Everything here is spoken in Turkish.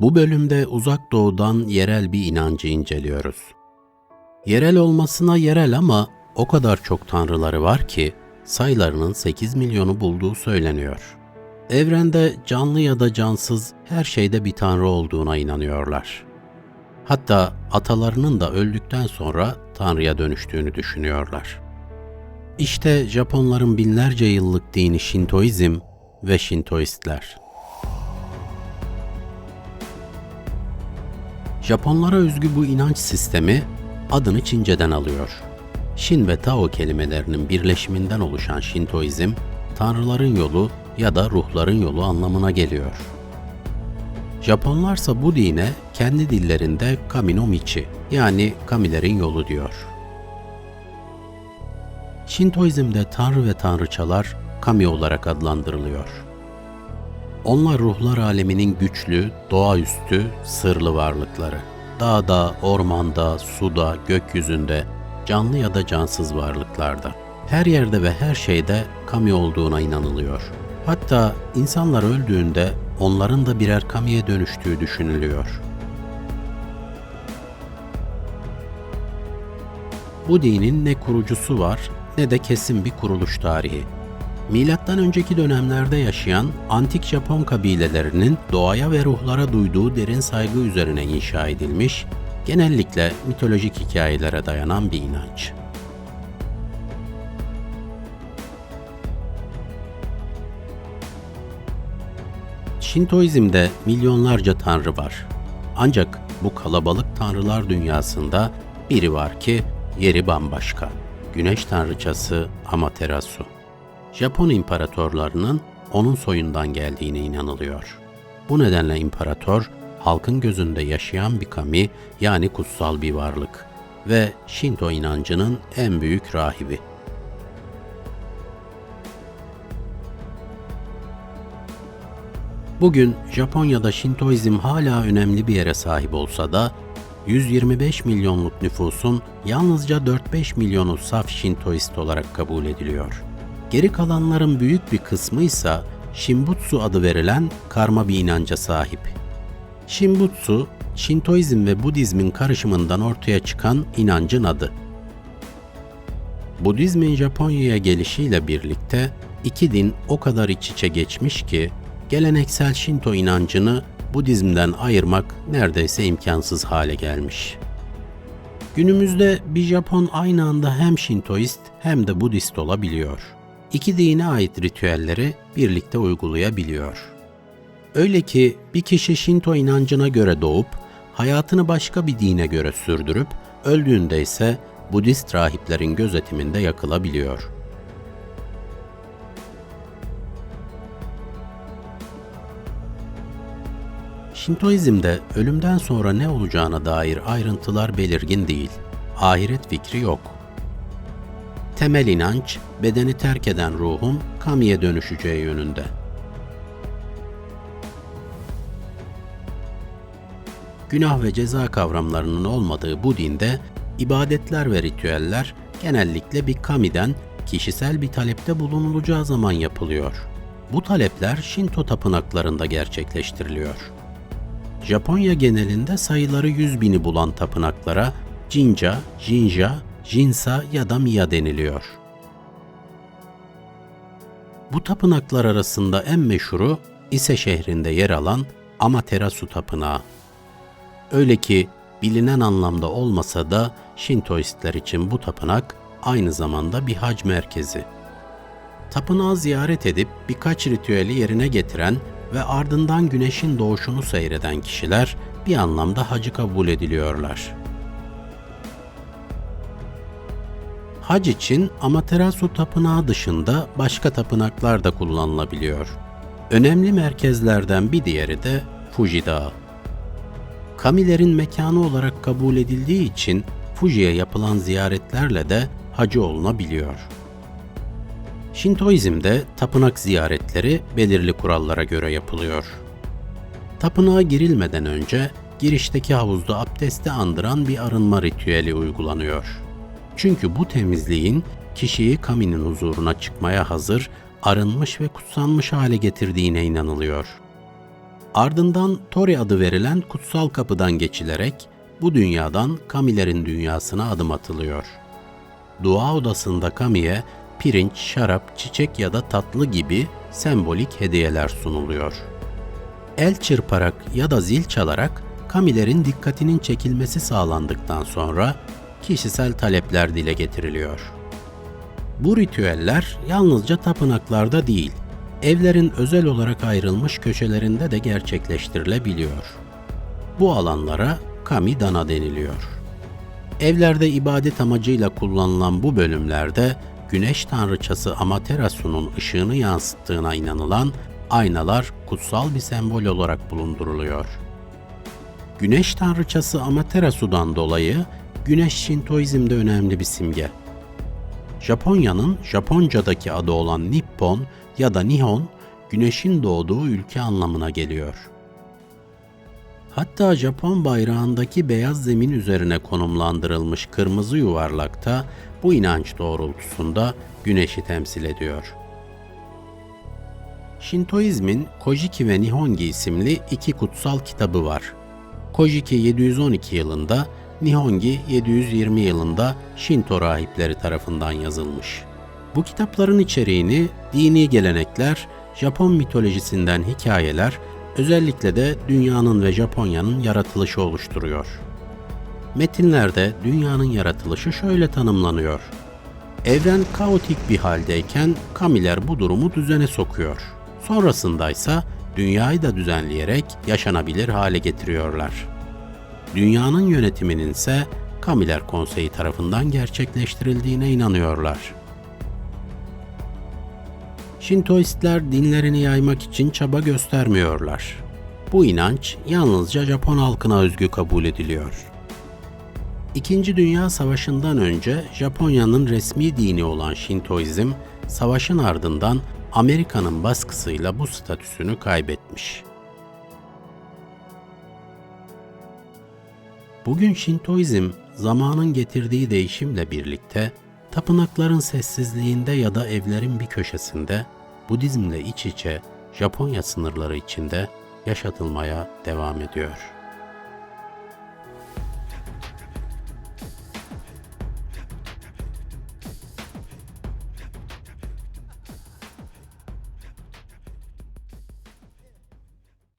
Bu bölümde uzak doğudan yerel bir inancı inceliyoruz. Yerel olmasına yerel ama o kadar çok tanrıları var ki sayılarının 8 milyonu bulduğu söyleniyor. Evrende canlı ya da cansız her şeyde bir tanrı olduğuna inanıyorlar. Hatta atalarının da öldükten sonra tanrıya dönüştüğünü düşünüyorlar. İşte Japonların binlerce yıllık dini Şintoizm ve Şintoistler. Japonlara özgü bu inanç sistemi adını Çince'den alıyor. Shin ve Tao kelimelerinin birleşiminden oluşan Şintoizm, tanrıların yolu ya da ruhların yolu anlamına geliyor. Japonlarsa bu dine kendi dillerinde Kami no Michi yani Kamilerin yolu diyor. Şintoizmde tanrı ve tanrıçalar Kami olarak adlandırılıyor. Onlar ruhlar aleminin güçlü, doğaüstü, sırlı varlıkları. Dağda, ormanda, suda, gökyüzünde, canlı ya da cansız varlıklarda. Her yerde ve her şeyde kami olduğuna inanılıyor. Hatta insanlar öldüğünde onların da birer kamiye dönüştüğü düşünülüyor. Bu dinin ne kurucusu var ne de kesin bir kuruluş tarihi. Milattan önceki dönemlerde yaşayan antik Japon kabilelerinin doğaya ve ruhlara duyduğu derin saygı üzerine inşa edilmiş, genellikle mitolojik hikayelere dayanan bir inanç. Şintoizmde milyonlarca tanrı var. Ancak bu kalabalık tanrılar dünyasında biri var ki yeri bambaşka. Güneş tanrıçası Amaterasu. Japon imparatorlarının onun soyundan geldiğine inanılıyor. Bu nedenle imparator halkın gözünde yaşayan bir kami yani kutsal bir varlık ve Shinto inancının en büyük rahibi. Bugün Japonya'da Şintoizm hala önemli bir yere sahip olsa da 125 milyonluk nüfusun yalnızca 4-5 milyonu saf Şintoist olarak kabul ediliyor. Geri kalanların büyük bir kısmı ise Shimbutsu adı verilen karma bir inanca sahip. Shimbutsu, Şintoizm ve Budizmin karışımından ortaya çıkan inancın adı. Budizmin Japonya'ya gelişiyle birlikte iki din o kadar iç içe geçmiş ki geleneksel Şinto inancını Budizm'den ayırmak neredeyse imkansız hale gelmiş. Günümüzde bir Japon aynı anda hem Şintoist hem de Budist olabiliyor. İki dine ait ritüelleri birlikte uygulayabiliyor. Öyle ki bir kişi Şinto inancına göre doğup hayatını başka bir dine göre sürdürüp öldüğünde ise Budist rahiplerin gözetiminde yakılabiliyor. Şintoizmde ölümden sonra ne olacağına dair ayrıntılar belirgin değil. Ahiret fikri yok. Temel inanç, bedeni terk eden ruhun kamiye dönüşeceği yönünde. Günah ve ceza kavramlarının olmadığı bu dinde ibadetler ve ritüeller genellikle bir kamiden kişisel bir talepte bulunulacağı zaman yapılıyor. Bu talepler Shinto tapınaklarında gerçekleştiriliyor. Japonya genelinde sayıları 100 bini bulan tapınaklara Jinja, Jinja, Jinsa ya da Miya deniliyor. Bu tapınaklar arasında en meşhuru Ise şehrinde yer alan Amaterasu Tapınağı. Öyle ki bilinen anlamda olmasa da Şintoistler için bu tapınak aynı zamanda bir hac merkezi. Tapınağı ziyaret edip birkaç ritüeli yerine getiren ve ardından güneşin doğuşunu seyreden kişiler bir anlamda hacı kabul ediliyorlar. Hac için Amaterasu Tapınağı dışında başka tapınaklar da kullanılabiliyor. Önemli merkezlerden bir diğeri de Fuji Dağı. Kamilerin mekanı olarak kabul edildiği için Fuji'ye yapılan ziyaretlerle de hacı olunabiliyor. Şintoizm'de tapınak ziyaretleri belirli kurallara göre yapılıyor. Tapınağa girilmeden önce girişteki havuzda abdesti andıran bir arınma ritüeli uygulanıyor. Çünkü bu temizliğin kişiyi kaminin huzuruna çıkmaya hazır, arınmış ve kutsanmış hale getirdiğine inanılıyor. Ardından Tori adı verilen kutsal kapıdan geçilerek bu dünyadan Kamilerin dünyasına adım atılıyor. Dua odasında Kami'ye pirinç, şarap, çiçek ya da tatlı gibi sembolik hediyeler sunuluyor. El çırparak ya da zil çalarak Kamilerin dikkatinin çekilmesi sağlandıktan sonra kişisel talepler dile getiriliyor. Bu ritüeller yalnızca tapınaklarda değil, evlerin özel olarak ayrılmış köşelerinde de gerçekleştirilebiliyor. Bu alanlara kami dana deniliyor. Evlerde ibadet amacıyla kullanılan bu bölümlerde güneş tanrıçası Amaterasu'nun ışığını yansıttığına inanılan aynalar kutsal bir sembol olarak bulunduruluyor. Güneş tanrıçası Amaterasu'dan dolayı güneş Şintoizm'de önemli bir simge. Japonya'nın Japonca'daki adı olan Nippon ya da Nihon, güneşin doğduğu ülke anlamına geliyor. Hatta Japon bayrağındaki beyaz zemin üzerine konumlandırılmış kırmızı yuvarlakta bu inanç doğrultusunda güneşi temsil ediyor. Şintoizmin Kojiki ve Nihongi isimli iki kutsal kitabı var. Kojiki 712 yılında, Nihongi 720 yılında Shinto rahipleri tarafından yazılmış. Bu kitapların içeriğini dini gelenekler, Japon mitolojisinden hikayeler, özellikle de dünyanın ve Japonya'nın yaratılışı oluşturuyor. Metinlerde dünyanın yaratılışı şöyle tanımlanıyor. Evren kaotik bir haldeyken Kamiler bu durumu düzene sokuyor. Sonrasındaysa dünyayı da düzenleyerek yaşanabilir hale getiriyorlar. Dünyanın yönetiminin ise Kamiler Konseyi tarafından gerçekleştirildiğine inanıyorlar. Şintoistler dinlerini yaymak için çaba göstermiyorlar. Bu inanç yalnızca Japon halkına özgü kabul ediliyor. İkinci Dünya Savaşı'ndan önce Japonya'nın resmi dini olan Şintoizm, savaşın ardından Amerika'nın baskısıyla bu statüsünü kaybetmiş. Bugün Şintoizm zamanın getirdiği değişimle birlikte tapınakların sessizliğinde ya da evlerin bir köşesinde Budizmle iç içe Japonya sınırları içinde yaşatılmaya devam ediyor.